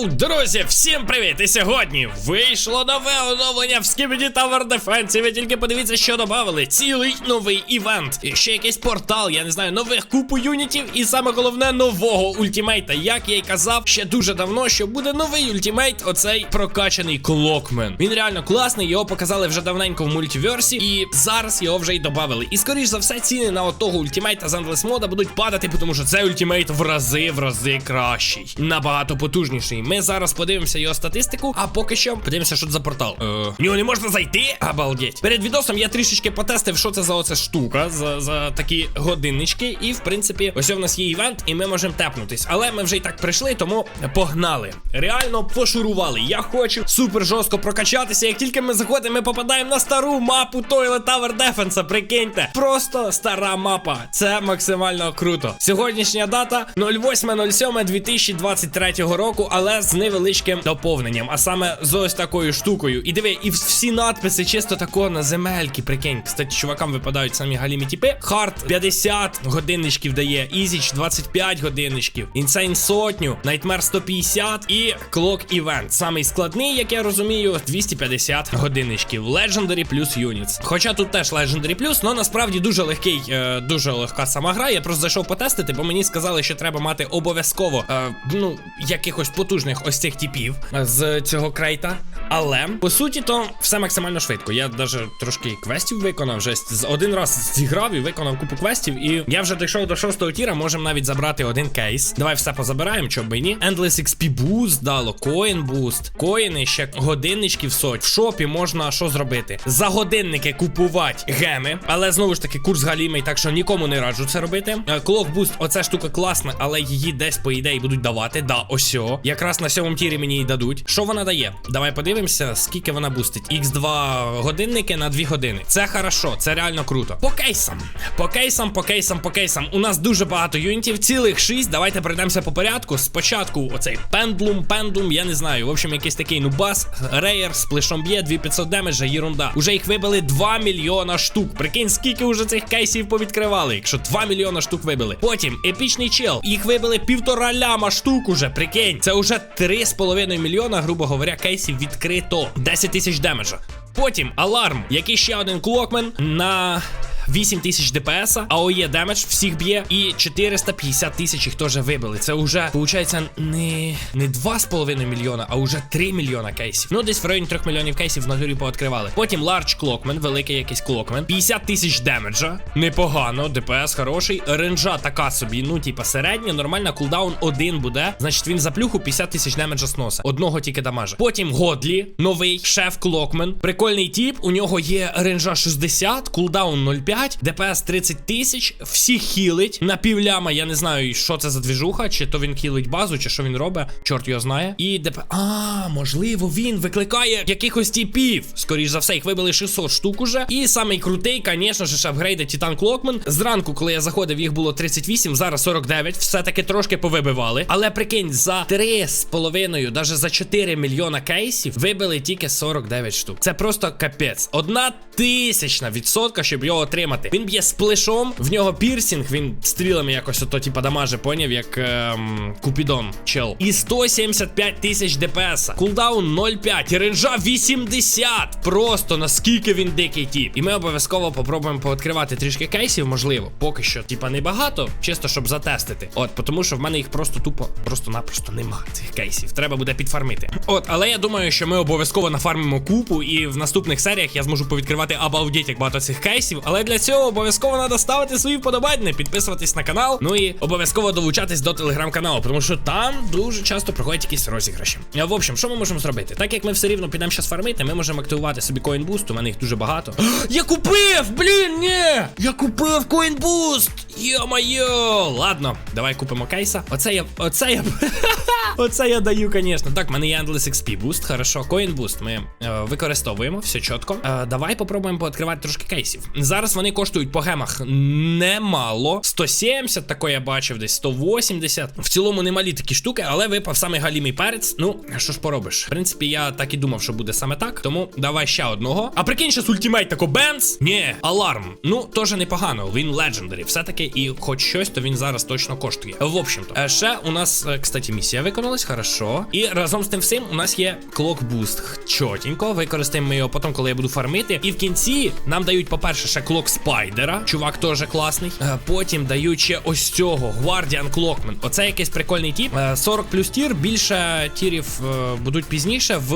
Йоу, друзі, всім привіт! І сьогодні вийшло нове оновлення в Skibidi Tower Defense. Ви тільки подивіться, що додали. Цілий новий івент. І ще якийсь портал, я не знаю, нових купу юнітів. І саме головне нового ультімейта. Як я й казав ще дуже давно, що буде новий ультімейт, оцей прокачаний клокмен. Він реально класний, його показали вже давненько в мультиверсі, і зараз його вже й додали. І скоріш за все, ціни на отого ультімейта з Endless мода будуть падати, тому що цей ультімейт в рази в рази кращий. Набагато потужніший. Ми зараз подивимося його статистику, а поки що подивимося, що це за портал. Е, в нього не можна зайти? Обалдеть. Перед відосом я трішечки потестив, що це за оця штука, за, за такі годиннички. І в принципі, ось у нас є івент, і ми можемо тепнутись. Але ми вже і так прийшли, тому погнали. Реально пошурували. Я хочу супер жорстко прокачатися. Як тільки ми заходимо, ми попадаємо на стару мапу Toilet Tower Defense. Прикиньте, просто стара мапа. Це максимально круто. Сьогоднішня дата 08.07.2023 року, але з невеличким доповненням, а саме з ось такою штукою. І диви, і всі надписи чисто такого на земельки. Прикинь, кстати, чувакам випадають самі галімі типи. Хард 50 годинничків дає, Ізіч 25 годинничків, Інсейн сотню, Найтмер 150 і Клок Івент. Самий складний, як я розумію, 250 годинничків. Legendary плюс Units. Хоча тут теж Legendary плюс, але насправді дуже легкий, е, дуже легка сама гра. Я просто зайшов потестити, бо мені сказали, що треба мати обов'язково е, ну, якихось потужних ось цих типів е, з цього крейта. Але по суті, то все максимально швидко. Я навіть трошки квестів виконав. Вже з- один раз зіграв і виконав купу квестів. І я вже дійшов до шостого тіра. Можемо навіть забрати один кейс. Давай все позабираємо, чоб би ні. Endless XP Boost дало, Coin Boost, коїни, ще годинничків соть. В шопі можна що зробити? За годинники купувати геми, але знову ж таки курс галімий, так що нікому не раджу це робити. Е, Clock Boost, оця штука класна, але її десь по ідеї будуть давати. Да, осьо. Якраз на сьомому тірі мені її дадуть. Що вона дає? Давай подивимося, скільки вона бустить. X2 годинники на 2 години. Це хорошо, це реально круто. По кейсам. По кейсам, по кейсам, по кейсам. У нас дуже багато юнітів, цілих 6. Давайте пройдемося по порядку. Спочатку оцей пендлум, пендлум, я не знаю. В общем, якийсь такий нубас, рейер, з плешом б'є, 2500 демеджа, єрунда. Уже їх вибили 2 мільйона штук. Прикинь, скільки уже цих кейсів повідкривали, якщо 2 мільйона штук вибили. Потім епічний чел. Їх вибили півтора ляма штук уже. Прикинь, це уже 3,5 мільйона, грубо говоря, кейсів відкрито. 10 тисяч демеджа. Потім аларм, який ще один клокмен на 8 тисяч ДПС, АОЄ демедж всіх б'є, і 450 тисяч їх теж вибили. Це вже, виходить, не, не 2,5 мільйона, а вже 3 мільйона кейсів. Ну, десь в районі 3 мільйонів кейсів в натурі пооткривали. Потім Large Clockman, великий якийсь клокмен. 50 тисяч демеджа. Непогано, ДПС хороший. Ренджа така собі, ну, типа, середня, нормальна, кулдаун один буде. Значить, він за плюху 50 тисяч демеджа сноса. Одного тільки дамажа. Потім Годлі, новий шеф Клокмен. Прикольний тип. У нього є ренджа 60, кулдаун 0,5, ДПС 30 тисяч, всіх хілить. На півляма, я не знаю, що це за двіжуха, чи то він хілить базу, чи що він робить. Чорт його знає. І ДП. А, можливо, він викликає якихось типів. Скоріш за все, їх вибили 600 штук уже. І самий крутий, звісно ж, апгрейди Титан Клокмен. Зранку, коли я заходив, їх було 38, зараз 49. Все-таки трошки повибивали. Але прикинь, за 3,5, навіть за 4 мільйона кейсів вибили тільки 49 штук. Це просто капець. Одна тисячна відсотка, щоб його отримати. Він б'є з плешом, в нього пірсінг, він стрілами якось ото, типа, дамаже, поняв, як ем, Купідон, чел. І 175 тисяч ДПС. Кулдаун 0,5. І ренжа 80. Просто наскільки він дикий тіп. І ми обов'язково попробуємо пооткривати трішки кейсів, можливо. Поки що, типа, небагато, чисто щоб затестити. От, тому що в мене їх просто тупо, просто-напросто нема цих кейсів. Треба буде підфармити. От, але я думаю, що ми обов'язково нафармимо купу, і в наступних серіях я зможу повідкривати обалдеть як багато цих кейсів. Але для цього обов'язково треба ставити свої вподобання, підписуватись на канал. Ну і обов'язково долучатись до телеграм-каналу, тому що там дуже часто проходять якісь розіграші. В общем, що ми можемо зробити? Так як ми все рівно підемо зараз фармити, ми можемо активувати собі коінбуст, у мене їх дуже багато. я купив! Блін, ні! Я купив коінбуст! Йо-майо! Ладно, давай купимо кейса. Оце я. Оце я. Оце я даю, звісно. Так, в мене є Endless XP Boost, хорошо. Coin Boost ми е, використовуємо, все чітко. Е, давай попробуємо пооткривати трошки кейсів. Зараз вони вони коштують по гемах немало. 170, тако я бачив, десь 180. В цілому немалі такі штуки, але випав саме галімий перець. Ну, що ж поробиш? В принципі, я так і думав, що буде саме так. Тому давай ще одного. А прикинь, щас ультимейт тако Бенц. Ні, аларм. Ну, теж непогано. Він легендарі. Все-таки, і хоч щось, то він зараз точно коштує. В общем-то, Е, ще у нас, е, кстати, місія виконалась, хорошо. І разом з тим всім у нас є клок буст. Чотенько. Використаємо його потім, коли я буду фармити. І в кінці нам дають, по-перше, ще клок спайдера. Чувак теж класний. Е, Потім дають ще ось цього Guardian Clockman. Оце якийсь прикольний тіп. Е, 40 плюс тір. Більше тірів е, будуть пізніше. В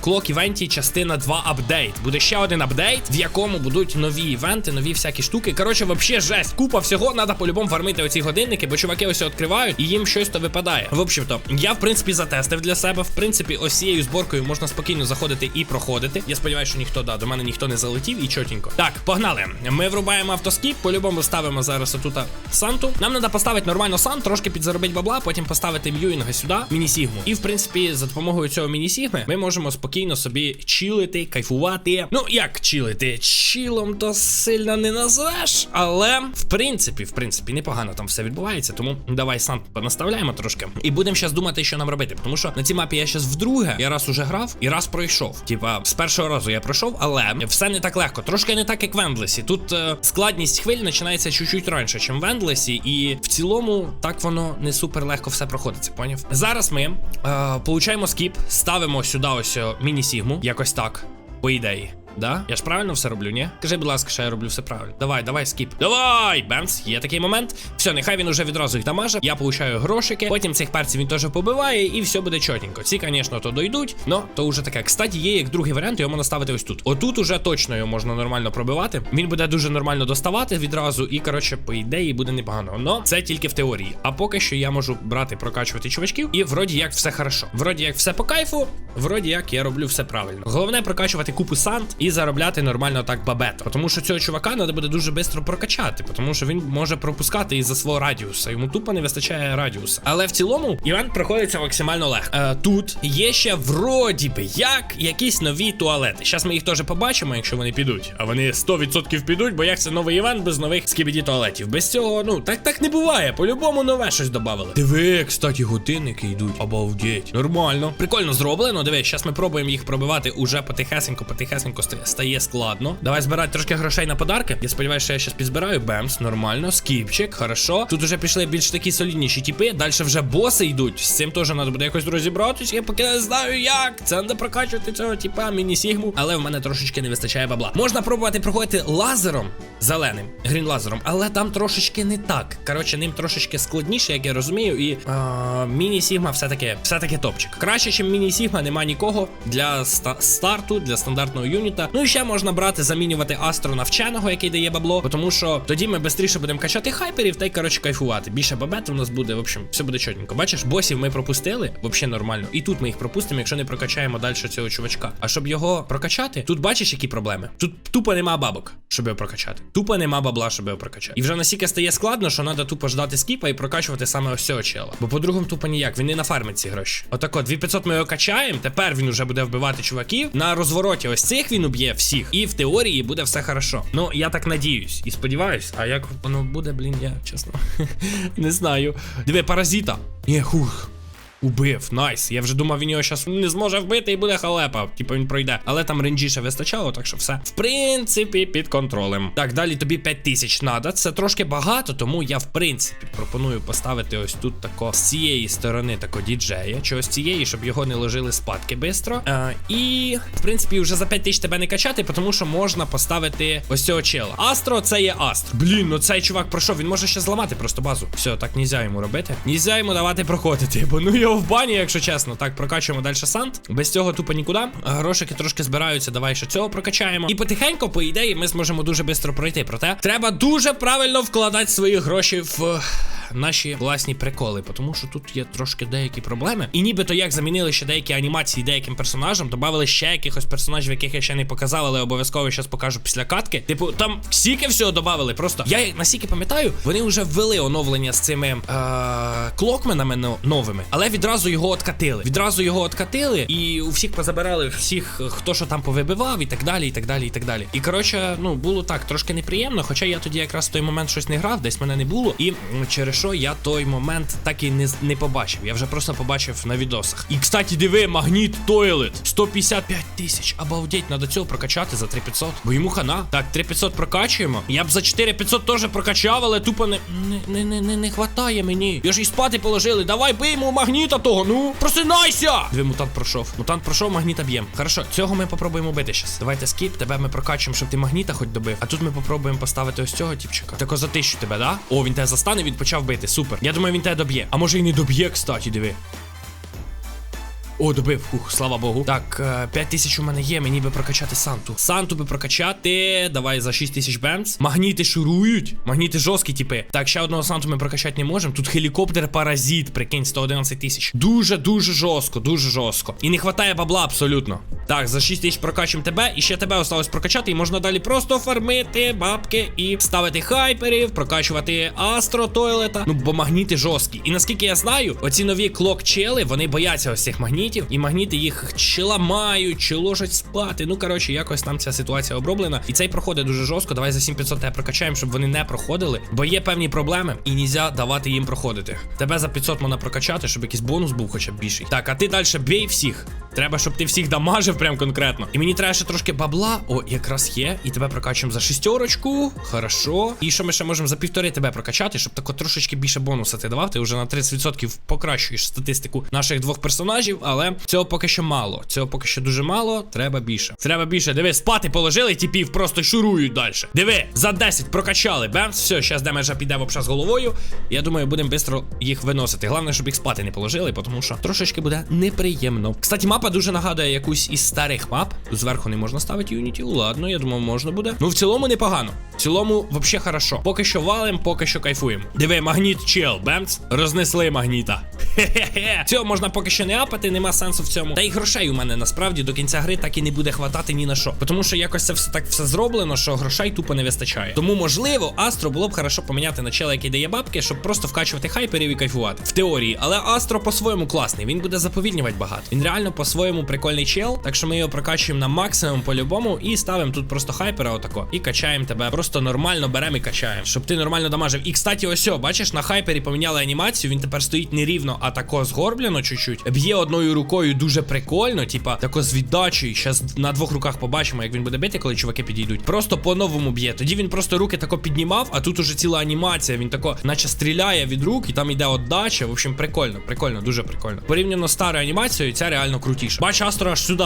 клок івенті частина 2 апдейт. Буде ще один апдейт, в якому будуть нові івенти, нові всякі штуки. Коротше, вообще жесть. Купа всього. Надо по-любому фармити оці годинники, бо чуваки ось відкривають і їм щось то випадає. В общем-то, я в принципі затестив для себе. В принципі, ось цією зборкою можна спокійно заходити і проходити. Я сподіваюся, що ніхто да, до мене ніхто не залетів і чотенько. Так, погнали. Ми врубаємо автоскіп. По-любому ставимо зараз отут Санту. Нам треба поставити нормально сан, трошки підзаробити бабла, потім поставити М'юінга сюди, міні-сігму. І в принципі, за допомогою цього міні-сігми ми можемо спокійно собі чилити, кайфувати. Ну, як чилити? Чилом то сильно не назвеш, але в принципі, в принципі, непогано там все відбувається. Тому давай сан понаставляємо трошки. І будемо зараз думати, що нам робити. Тому що на цій мапі я зараз вдруге, я раз уже грав і раз пройшов. Типа, з першого разу я пройшов, але все не так легко. Трошки не так, як в Ендлесі. Тут е, складність хвиль починається чуть-чуть раніше, ніж в Ендлесі, і в цілому так воно не супер легко все проходиться. Поняв? Зараз ми е, получаємо скіп, ставимо сюди ось е, міні-сігму, якось так, по ідеї. Да? Я ж правильно все роблю, ні? Кажи, будь ласка, що я роблю все правильно. Давай, давай, скіп. Давай! Бемс, є такий момент. Все, нехай він уже відразу їх дамаже. Я получаю грошики. Потім цих перців він теж побиває, і все буде чотенько. Ці, звісно, то дойдуть. но то вже таке. Кстати, є як другий варіант, його можна ставити ось тут. Отут уже точно його можна нормально пробивати. Він буде дуже нормально доставати відразу, і, коротше, по ідеї буде непогано. Но це тільки в теорії. А поки що я можу брати, прокачувати чувачків, і вроді як все хорошо. Вроді як все по кайфу, вроді як я роблю все правильно. Головне прокачувати купу сант і заробляти нормально так бабето. Тому що цього чувака треба буде дуже швидко прокачати, тому що він може пропускати із-за свого радіуса. Йому тупо не вистачає радіуса. Але в цілому івент проходиться максимально легко. Е, тут є ще вроді би як якісь нові туалети. Зараз ми їх теж побачимо, якщо вони підуть. А вони 100% підуть, бо як це новий івент без нових скібіді туалетів. Без цього, ну так так не буває. По-любому нове щось додавали. Диви, кстати, годинники йдуть. Обалдеть. Нормально. Прикольно зроблено. Диви, зараз ми пробуємо їх пробивати уже потихесенько, потихесенько ста- стає складно. Давай збирати трошки грошей на подарки. Я сподіваюся, що я зараз підзбираю. Бемс, нормально. Скіпчик, хорошо. Тут уже пішли більш такі солідніші типи. Далі вже боси йдуть. З цим теж треба буде якось розібратись. Я поки не знаю як. Це треба прокачувати цього типа міні-сігму. Але в мене трошечки не вистачає бабла. Можна пробувати проходити лазером зеленим, грін лазером, але там трошечки не так. Коротше, ним трошечки складніше, як я розумію. І міні-сігма все-таки все-таки топчик. Краще, ніж міні-сігма, нема нікого для ста- старту, для стандартного юніта. Ну і ще можна брати, замінювати астро на вченого, який дає бабло. Тому що тоді ми швидше будемо качати хайперів та й коротше кайфувати. Більше бабет у нас буде. В общем, все буде чотненько. Бачиш, босів ми пропустили, взагалі нормально. І тут ми їх пропустимо, якщо не прокачаємо далі цього чувачка. А щоб його прокачати, тут бачиш, які проблеми. Тут тупо нема бабок, щоб його прокачати. Тупо нема бабла, щоб його прокачати. І вже настільки стає складно, що треба тупо ждати скіпа і прокачувати саме ось цього чела. Бо по-другому тупо ніяк. Він не нафармить ці гроші. Отако, 2500 ми його качаємо. Тепер він уже буде вбивати чуваків. На розвороті ось цих він уб'є всіх. І в теорії буде все хорошо. Ну, я так надіюсь і сподіваюсь. А як воно буде, блін, я чесно не знаю. Диви, паразита. Ні, хух. Убив, найс. Я вже думав, він його зараз не зможе вбити і буде халепа. Типу він пройде. Але там ренджі ще вистачало, так що все. В принципі, під контролем. Так, далі тобі 5 тисяч надо. Це трошки багато, тому я, в принципі, пропоную поставити ось тут тако з цієї сторони тако діджея. Чи ось цієї, щоб його не ложили спадки бистро. А, і, в принципі, вже за 5 тисяч тебе не качати, тому що можна поставити ось цього чела. Астро це є Астро. Блін, ну цей чувак пройшов. Він може ще зламати просто базу. Все, так нельзя йому робити. Нельзя йому давати проходити, бо ну його в бані, якщо чесно. Так, прокачуємо далі сант. Без цього тупо нікуди. Грошики трошки збираються. Давай ще цього прокачаємо. І потихеньку, по ідеї, ми зможемо дуже швидко пройти. Проте треба дуже правильно вкладати свої гроші в. Наші власні приколи, тому що тут є трошки деякі проблеми. І нібито як замінили ще деякі анімації деяким персонажам, додали ще якихось персонажів, яких я ще не показав, але обов'язково зараз покажу після катки. Типу, там стільки всього додали. Просто я наскільки пам'ятаю, вони вже ввели оновлення з цими е- клокменами новими, але відразу його откатили. Відразу його откатили, і у всіх позабирали всіх, хто що там повибивав, і так далі, і так далі, і так далі. І коротше, ну було так трошки неприємно. Хоча я тоді якраз в той момент щось не грав, десь мене не було. І через що я той момент так і не, не побачив. Я вже просто побачив на відосах. І кстати, диви, магніт Тойлет 155 тисяч. Обалдеть, надо цього прокачати за 3500. Бо йому хана. Так, 3500 прокачуємо. Я б за 4500 теж прокачав, але тупо не, не, не, не, не, хватає мені. Я ж і спати положили. Давай биймо магніта того. Ну, просинайся! Диви, мутант пройшов. Мутант пройшов, магніта б'єм. Хорошо, цього ми попробуємо бити щас. Давайте скіп, тебе ми прокачуємо, щоб ти магніта хоч добив. А тут ми попробуємо поставити ось цього тіпчика. Тако за тисячу тебе, да? О, він тебе застане, він почав бити. Супер. Я думаю, він тебе доб'є. А може і не доб'є, кстати, диви. О, добив, фух, слава Богу. Так, 5 тисяч у мене є, мені би прокачати Санту. Санту би прокачати. Давай за 6 тисяч бемс. Магніти шурують. Магніти жорсткі, типи. Так, ще одного Санту ми прокачати не можемо. Тут гелікоптер паразит, прикинь, 111 тисяч. Дуже, дуже жорстко, дуже жорстко. І не хватає бабла абсолютно. Так, за 6 тисяч прокачуємо тебе, і ще тебе осталось прокачати, і можна далі просто фармити бабки і ставити хайперів, прокачувати астро тойлета. Ну, бо магніти жорсткі. І наскільки я знаю, оці нові клок чели, вони бояться ось цих магнітів, і магніти їх чи ламають, чи ложать спати. Ну, коротше, якось там ця ситуація оброблена. І цей проходить дуже жорстко. Давай за 7500 тебе прокачаємо, щоб вони не проходили. Бо є певні проблеми, і нельзя давати їм проходити. Тебе за 500 можна прокачати, щоб якийсь бонус був хоча б більший. Так, а ти далі бій всіх. Треба, щоб ти всіх дамажив прям конкретно. І мені треба ще трошки бабла. О, якраз є. І тебе прокачуємо за шістерочку. Хорошо. І що ми ще можемо за півтори тебе прокачати, щоб тако трошечки більше бонуса ти давав. Ти вже на 30% покращуєш статистику наших двох персонажів, але цього поки що мало. Цього поки що дуже мало. Треба більше. Треба більше. Диви, спати положили, тіпів просто шурують далі. Диви, за 10 прокачали. Бемс, все, зараз демеджа піде вообще з головою. Я думаю, будемо швидко їх виносити. Головне, щоб їх спати не положили, тому що трошечки буде неприємно. Кстати, мапа дуже нагадує якусь із старих мап. Зверху не можна ставити Unity. Ладно, я думав, можна буде. Ну, в цілому непогано. В цілому, взагалі хорошо. Поки що валим, поки що кайфуємо. Диви, магніт чел, бемц. Рознесли магніта. Хе-хе-хе. Цього можна поки що не апати, нема сенсу в цьому. Та й грошей у мене насправді до кінця гри так і не буде хватати ні на що. Тому що якось це все так все зроблено, що грошей тупо не вистачає. Тому, можливо, Астро було б хорошо поміняти на чела, який дає бабки, щоб просто вкачувати хайперів і кайфувати. В теорії, але Астро по-своєму класний. Він буде заповільнювати багато. Він реально по-своєму прикольний чел. Так що ми його прокачуємо на максимум по-любому і ставимо тут просто хайпера отако. І качаємо тебе. Просто нормально беремо і качаємо, щоб ти нормально дамажив. І кстати, ось, бачиш, на хайпері поміняли анімацію. Він тепер стоїть не рівно, а тако згорблено чуть-чуть. Б'є одною рукою дуже прикольно, типа тако з віддачею. Щас на двох руках побачимо, як він буде бити, коли чуваки підійдуть. Просто по-новому б'є. Тоді він просто руки тако піднімав, а тут уже ціла анімація. Він тако, наче стріляє від рук, і там йде отдача. В общем, прикольно, прикольно, дуже прикольно. Порівняно з старою анімацією, ця реально крутіша. Бач, Астро аж сюди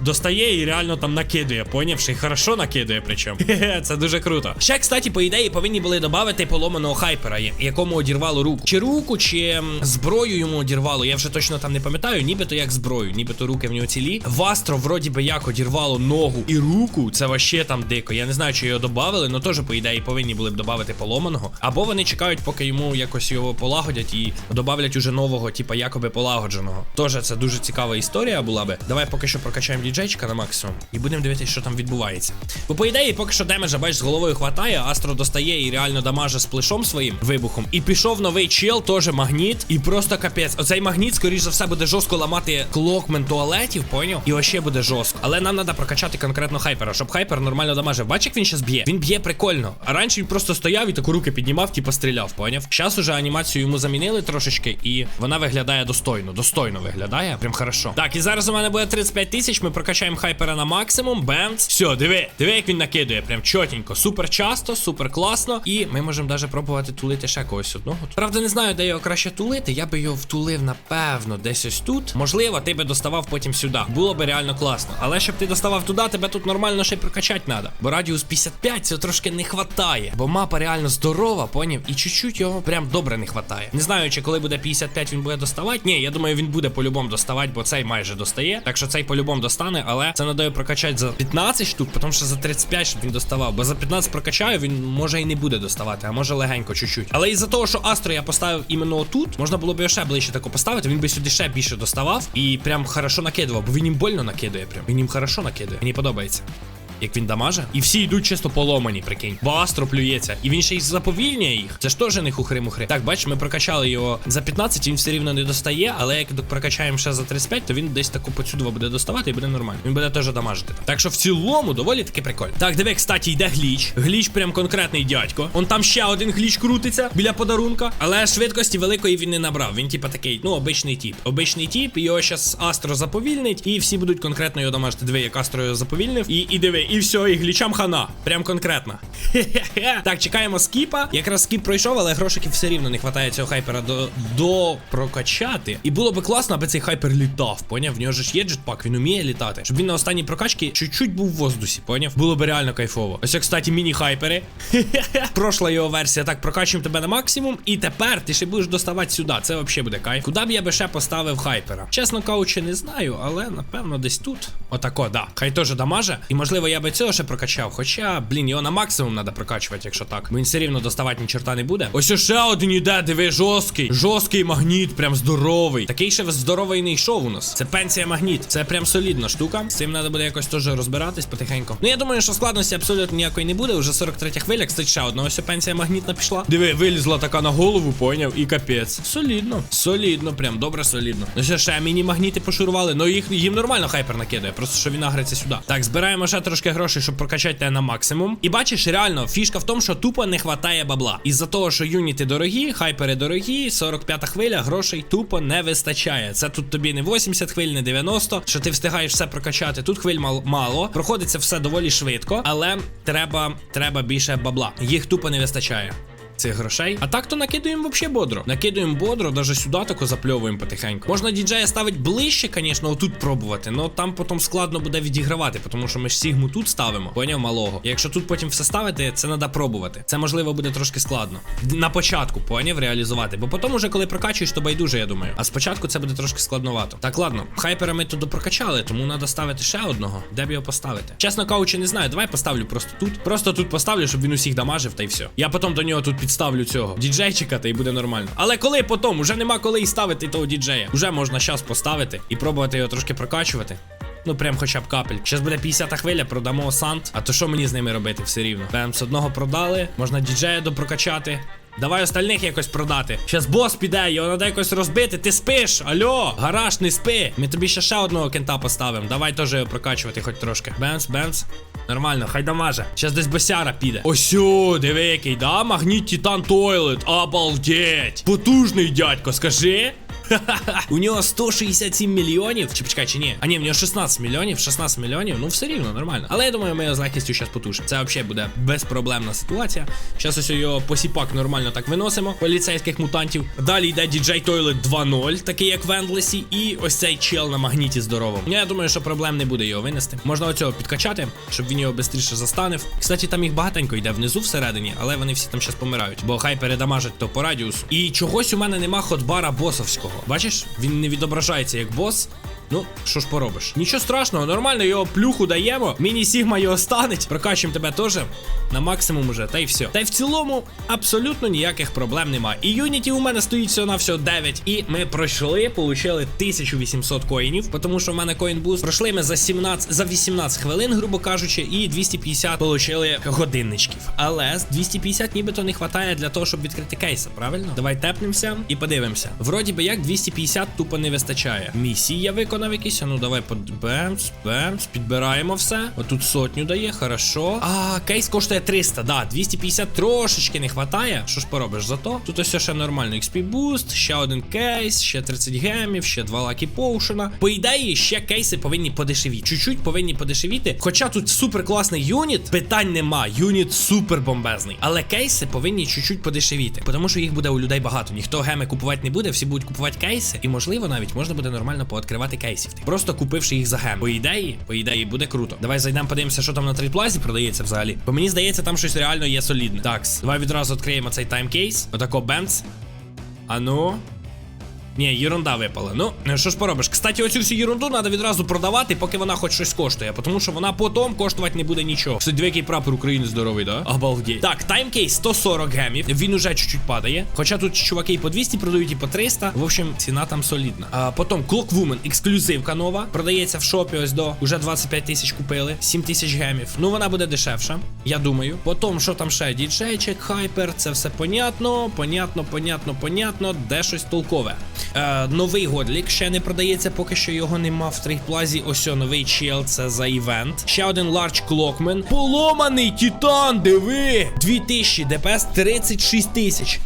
достає і реально там накидує, понявши, і хорошо накидує, причому. Це дуже круто. Ще, кстати, по ідеї повинні були додати поломаного хайпера, якому одірвало руку. Чи руку, чи зброю йому одірвало, я вже точно там не пам'ятаю, нібито як зброю, нібито руки в нього цілі. В Астро, вроді би, як одірвало ногу і руку. Це вообще там дико. Я не знаю, чи його додали, але теж, по ідеї, повинні були б додати поломаного. Або вони чекають, поки йому якось його полагодять і додавлять уже нового, типа якоби полагодженого. Тоже це дуже цікава історія була би. Давай поки що прокачаємо діджейчика на максимум і будемо дивитися, що там відбувається. Бо по ідеї, поки що демеджа, бач, з головою хватає, Астро достає і реально дамаже з плешом своїм вибухом. І пішов новий чел, теж магніт, і просто капець. Оцей магніт, скоріш за все, буде жорстко ламати клокмен туалетів, поняв? І вообще буде жорстко. Але нам треба прокачати конкретно хайпера, щоб хайпер нормально дамажив. Бач, як він щас б'є. Він б'є прикольно. А раніше він просто стояв і таку руки піднімав, типу стріляв, поняв? Зараз уже анімацію йому замінили трошечки, і вона виглядає достойно. Достойно виглядає. Прям хорошо. Так, і зараз у мене буде 35 тисяч. Ми прокачаємо хайпера на максимум. Бемц. Все, диви, диви, як він накидує. Прям чотенько. Супер часто, супер класно. І ми можемо навіть пробувати тулити ще когось одного. Правда, не знаю, де його краще тулити. Я би його втулив, напевно, десь ось тут. Можливо, ти би доставав потім сюди. Було би реально класно. Але щоб ти доставав туди, тебе тут нормально ще й прокачати треба. Бо радіус 55 цього трошки не хватає. Бо мапа реально здорова, поняв? І чуть-чуть його прям добре не хватає. Не знаю, чи коли буде 55, він буде доставати. Ні, я думаю, він буде по-любому доставати, бо цей майже достає. Так що цей по-любому достане, але це надає прокачати за 15 штук, тому що за 35, щоб він доставав. Бо за 15 прокачаю, він може і не буде доставати, а може легенько чуть-чуть. Але із-за того, що Астро я поставив іменно отут, можна було б ще ближче тако поставити. Він би сюди ще більше доставав і прям хорошо накидував, бо він їм больно накидує. Прям він їм хорошо накидує. Мені подобається. Як він дамаже. І всі йдуть чисто поломані, прикинь. Бо Астро плюється. І він ще й заповільнює їх. Це ж теж не хухри-мухри. Так, бач, ми прокачали його за 15, він все рівно не достає, але як прокачаємо ще за 35, то він десь таку поцюдово буде доставати і буде нормально. Він буде теж дамажити. Так що в цілому доволі таки прикольно. Так, диви, кстати, йде гліч. Гліч прям конкретний дядько. Он там ще один гліч крутиться біля подарунка, але швидкості великої він не набрав. Він, типа, такий, ну, обичний тіп. Обичний тіп, його щас Астро заповільнить, і всі будуть конкретно його дамажити. Диви, як Астро його заповільнив. І, і диви, і все, і глічам хана. Прям конкретно. Так, чекаємо скіпа. Якраз скіп пройшов, але грошиків все рівно не вистачає цього хайпера до, до прокачати. І було би класно, аби цей хайпер літав. Поняв? В нього ж є джетпак, він вміє літати. Щоб він на останній прокачці чуть-чуть був в воздусі, поняв? Було би реально кайфово. Ось, кстати, міні-хайпери. Прошла його версія. Так, прокачуємо тебе на максимум. І тепер ти ще будеш доставати сюди. Це взагалі буде кайф. Куди б я би ще поставив хайпера? Чесно кажучи, не знаю, але напевно десь тут. Отако, да. Хай теж дамаже. І можливо я би цього ще прокачав. Хоча, блін, його на максимум треба прокачувати, якщо так. Бо він все рівно доставати ні чорта не буде. Ось ще один іде, диви, жорсткий. Жорсткий магніт, прям здоровий. Такий ще здоровий не йшов у нас. Це пенсія магніт. Це прям солідна штука. З цим треба буде якось теж розбиратись потихеньку. Ну я думаю, що складності абсолютно ніякої не буде. Уже 43 хвиля, кстати, ще одна. Ось пенсія магнітна пішла. Диви, вилізла така на голову, поняв, і капець. Солідно. Солідно, прям добре солідно. Ну ще ще міні-магніти пошурували. Ну їх їм нормально хайпер накидає, просто що він агриться сюди. Так, збираємо ще трошки грошей, щоб прокачати тебе на максимум. І бачиш, реально, фішка в тому, що тупо не хватає бабла. Із-за того, що юніти дорогі, хайпери дорогі, 45 хвиля, грошей тупо не вистачає. Це тут тобі не 80 хвиль, не 90, що ти встигаєш все прокачати. Тут хвиль мал- мало. Проходиться все доволі швидко, але треба, треба більше бабла. Їх тупо не вистачає. Цих грошей. А так то накидуємо вообще бодро. Накидуємо бодро, даже сюди тако запльовуємо потихеньку. Можна діджея ставити ближче, звісно, отут пробувати, але там потім складно буде відігравати, тому що ми ж сігму тут ставимо, поняв малого. І якщо тут потім все ставити, це треба пробувати. Це можливо буде трошки складно. На початку, поняв, реалізувати. Бо потім, уже коли прокачуєш, то байдуже, я думаю. А спочатку це буде трошки складновато. Так, ладно, хайпера ми тут прокачали, тому треба ставити ще одного. Де б його поставити? Чесно кажучи, не знаю. Давай поставлю просто тут. Просто тут поставлю, щоб він усіх дамажив, та й все. Я потім до нього тут підставлю цього діджейчика, чекати, і буде нормально. Але коли потім? Уже нема коли і ставити того діджея. Уже можна зараз поставити і пробувати його трошки прокачувати. Ну, прям хоча б капель. Щас буде 50 хвиля, продамо сант. А то що мені з ними робити все рівно? З одного продали, можна діджея допрокачати. Давай остальних якось продати. Щас бос піде, його треба якось розбити. Ти спиш? Альо, гараж, не спи. Ми тобі ще ще одного кента поставимо. Давай теж його прокачувати хоч трошки. Бенс, бенс. Нормально, хай дамаже. Щас десь босяра піде. Осьо, диви який, да? Магніт Титан Тойлет. Обалдеть. Потужний дядько, скажи. У нього 167 мільйонів. Чи почекай, чи ні? А ні, в нього 16 мільйонів, 16 мільйонів. Ну все рівно, нормально. Але я думаю, ми його з легкістю зараз потушимо. Це взагалі буде безпроблемна ситуація. Зараз ось його посіпак нормально так виносимо. Поліцейських мутантів. Далі йде DJ Toilet 2.0, такий як в Ендлесі. І ось цей чел на магніті здоровому. Я думаю, що проблем не буде його винести. Можна оцього підкачати, щоб він його швидше застанив. Кстати, там їх багатенько йде внизу всередині, але вони всі там зараз помирають. Бо хай передамажать то по радіусу. І чогось у мене нема ходбара босовського. Бачиш, він не відображається як бос. Ну, що ж поробиш? Нічого страшного, нормально його плюху даємо. Міні-сігма його станеть. Prокачуємо тебе теж на максимум уже, та й все. Та й в цілому абсолютно ніяких проблем немає. І Юніті у мене стоїть всього на всього 9. І ми пройшли, получили 1800 коїнів, тому що в мене коін буст. Пройшли ми за 17, за 18 хвилин, грубо кажучи, і 250 получили годинничків. Але з 250 нібито не вистачає для того, щоб відкрити кейса, правильно? Давай тепнемося і подивимося. Вроді би як 250 тупо не вистачає. Місії я виконав якісь. А ну давай. Бемс, бемс, підбираємо все. Отут сотню дає, хорошо. А, кейс коштує 300, да, 250 трошечки не вистачає. Що ж поробиш? Зато тут ось ще нормально. XP Boost, ще один кейс, ще 30 гемів, ще два лакі поушена. По ідеї, ще кейси повинні подешевіти. Чуть-чуть повинні подешевіти. Хоча тут супер класний юніт, питань нема. Юніт супер бомбезний. Але кейси повинні чуть-чуть подешевіти. Тому що їх буде у людей багато. Ніхто геми купувати не буде, всі будуть купувати кейси. І можливо навіть можна буде нормально пооткривати кейсів. Просто купивши їх за гем. По ідеї, по ідеї, буде круто. Давай зайдемо, подивимося, що там на трейдплазі продається взагалі. Бо мені здається, там щось реально є солідне. Так, давай відразу відкриємо цей таймкейс. Отако бенц. А ну. Ні, єрунда випала. Ну, що ж поробиш? Кстати, оцю всю єрунду треба відразу продавати, поки вона хоч щось коштує, тому що вона потім коштувати не буде нічого. Кстати, який прапор України здоровий, да? Обалдеть. Так, таймкейс 140 гемів. Він уже чуть-чуть падає. Хоча тут чуваки і по 200 продають, і по 300. В общем, ціна там солідна. А потім Clockwoman, ексклюзивка нова. Продається в шопі ось до. Уже 25 тисяч купили. 7 тисяч гемів. Ну вона буде дешевша, я думаю. Потім, що там ще? Діджейчик, хайпер, це все понятно. Понятно, понятно, понятно. Де щось толкове. Е, новий годлік ще не продається, поки що його нема в трейдплазі. Ось о, новий чел, це за івент. Ще один Large Clockman. Поломаний Титан, диви! 2000 ДПС 36 тисяч.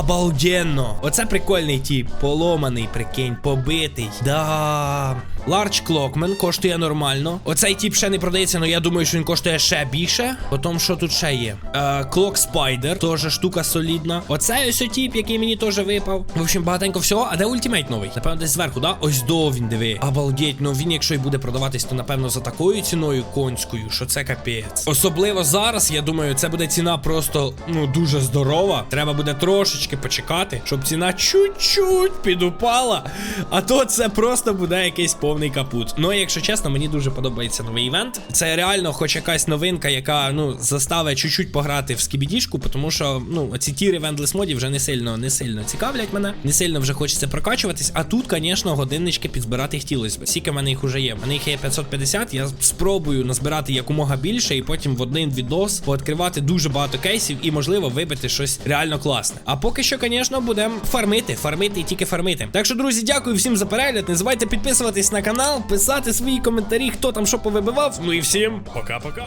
Обалденно. Оце прикольний тіп. Поломаний, прикинь, побитий. Да. Large Clockman коштує нормально. Оцей тип ще не продається, але я думаю, що він коштує ще більше. Потім, що тут ще є? Е, Clock Spider, теж штука солідна. Оцей ось тип, який мені теж випав. В общем, багатенько всього. А де ультимейт новий? Напевно, десь зверху, да? Ось до він диви. Обалдеть, ну він, якщо й буде продаватись, то напевно за такою ціною конською, що це капець. Особливо зараз, я думаю, це буде ціна просто ну дуже здорова. Треба буде трошечки почекати, щоб ціна чуть-чуть підупала. А то це просто буде якийсь повний капут. Ну, якщо чесно, мені дуже подобається новий івент. Це реально, хоч якась новинка, яка ну заставить чуть-чуть пограти в скібідішку, тому що ну ці тіри вендлес моді вже не сильно не сильно цікавлять мене. Не сильно вже хочеться прокачуватись. А тут, звісно, годиннички підзбирати хотілося б. Скільки в мене їх уже є. В мене їх є 550. Я спробую назбирати якомога більше, і потім в один відос пооткривати дуже багато кейсів і, можливо, вибити щось реально класне. А поки що, звісно, будемо фармити, фармити і тільки фармити. Так що, друзі, дякую всім за перегляд. Не забувайте підписуватись на канал, писати свої коментарі, хто там що повибивав. Ну і всім пока-пока.